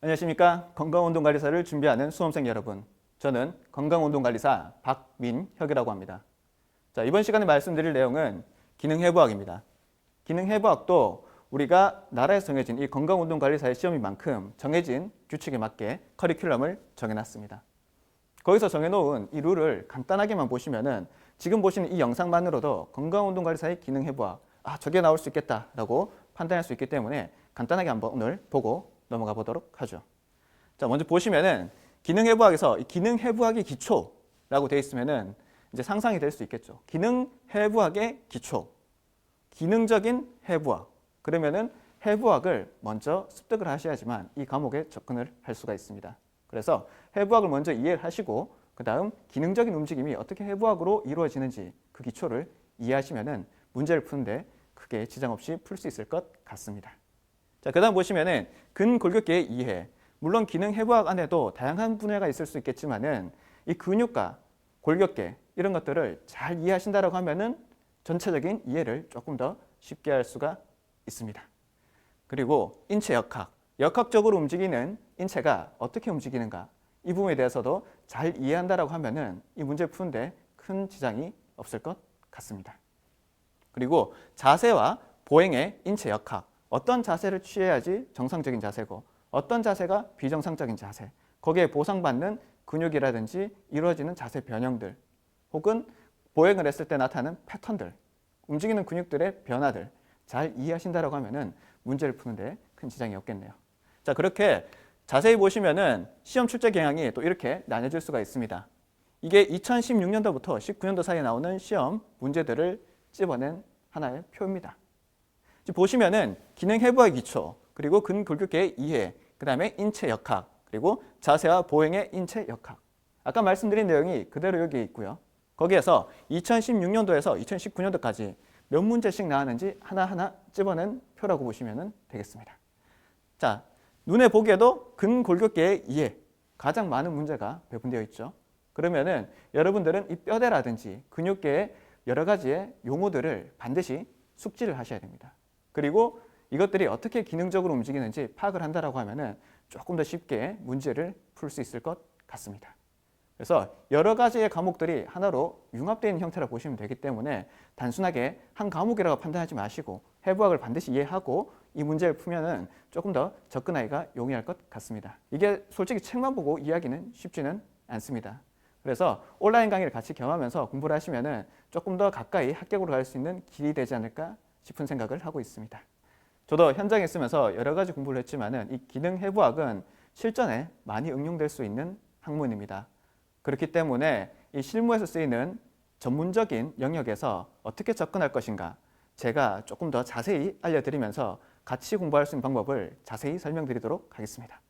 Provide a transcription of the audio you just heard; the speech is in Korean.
안녕하십니까? 건강운동관리사를 준비하는 수험생 여러분. 저는 건강운동관리사 박민혁이라고 합니다. 자 이번 시간에 말씀드릴 내용은 기능해부학입니다. 기능해부학도 우리가 나라에서 정해진 이 건강운동관리사의 시험인 만큼 정해진 규칙에 맞게 커리큘럼을 정해놨습니다. 거기서 정해놓은 이 룰을 간단하게만 보시면은 지금 보시는 이 영상만으로도 건강운동관리사의 기능해부학 아 저게 나올 수 있겠다라고 판단할 수 있기 때문에 간단하게 한번 오늘 보고 넘어가 보도록 하죠. 자, 먼저 보시면은 기능 해부학에서 이 기능 해부학의 기초라고 되어 있으면은 이제 상상이 될 수 있겠죠. 기능 해부학의 기초, 기능적인 해부학. 그러면은 해부학을 먼저 습득을 하셔야지만 이 과목에 접근을 할 수가 있습니다. 그래서 해부학을 먼저 이해를 하시고 그 다음 기능적인 움직임이 어떻게 해부학으로 이루어지는지 그 기초를 이해하시면은 문제를 푸는데 크게 지장 없이 풀 수 있을 것 같습니다. 자, 그 다음 보시면은 근골격계의 이해. 물론 기능 해부학 안에도 다양한 분야가 있을 수 있겠지만은 이 근육과 골격계 이런 것들을 잘 이해하신다라고 하면은 전체적인 이해를 조금 더 쉽게 할 수가 있습니다. 그리고 인체 역학. 역학적으로 움직이는 인체가 어떻게 움직이는가 이 부분에 대해서도 잘 이해한다라고 하면은 이 문제 푸는데 큰 지장이 없을 것 같습니다. 그리고 자세와 보행의 인체 역학. 어떤 자세를 취해야지 정상적인 자세고 어떤 자세가 비정상적인 자세 거기에 보상받는 근육이라든지 이루어지는 자세 변형들 혹은 보행을 했을 때 나타나는 패턴들 움직이는 근육들의 변화들 잘 이해하신다라고 하면은 문제를 푸는데 큰 지장이 없겠네요. 자 그렇게 자세히 보시면은 시험 출제 경향이 또 이렇게 나뉘어질 수가 있습니다. 이게 2016년도부터 19년도 사이에 나오는 시험 문제들을 찝어낸 하나의 표입니다. 보시면은 기능 해부의 기초, 그리고 근골격계의 이해, 그 다음에 인체 역학, 그리고 자세와 보행의 인체 역학. 아까 말씀드린 내용이 그대로 여기에 있고요. 거기에서 2016년도에서 2019년도까지 몇 문제씩 나왔는지 하나하나 찝어낸 표라고 보시면 되겠습니다. 자, 눈에 보기에도 근골격계의 이해, 가장 많은 문제가 배분되어 있죠. 그러면은 여러분들은 이 뼈대라든지 근육계의 여러 가지의 용어들을 반드시 숙지를 하셔야 됩니다. 그리고 이것들이 어떻게 기능적으로 움직이는지 파악을 한다라고 하면은 조금 더 쉽게 문제를 풀 수 있을 것 같습니다. 그래서 여러 가지의 과목들이 하나로 융합되어 있는 형태라 보시면 되기 때문에 단순하게 한 과목이라고 판단하지 마시고 해부학을 반드시 이해하고 이 문제를 풀면은 조금 더 접근하기가 용이할 것 같습니다. 이게 솔직히 책만 보고 이해하기는 쉽지는 않습니다. 그래서 온라인 강의를 같이 경험하면서 공부를 하시면은 조금 더 가까이 합격으로 갈 수 있는 길이 되지 않을까 싶은 생각을 하고 있습니다. 저도 현장에 있으면서 여러 가지 공부를 했지만은 이 기능 해부학은 실전에 많이 응용될 수 있는 학문입니다. 그렇기 때문에 이 실무에서 쓰이는 전문적인 영역에서 어떻게 접근할 것인가 제가 조금 더 자세히 알려드리면서 같이 공부할 수 있는 방법을 자세히 설명드리도록 하겠습니다.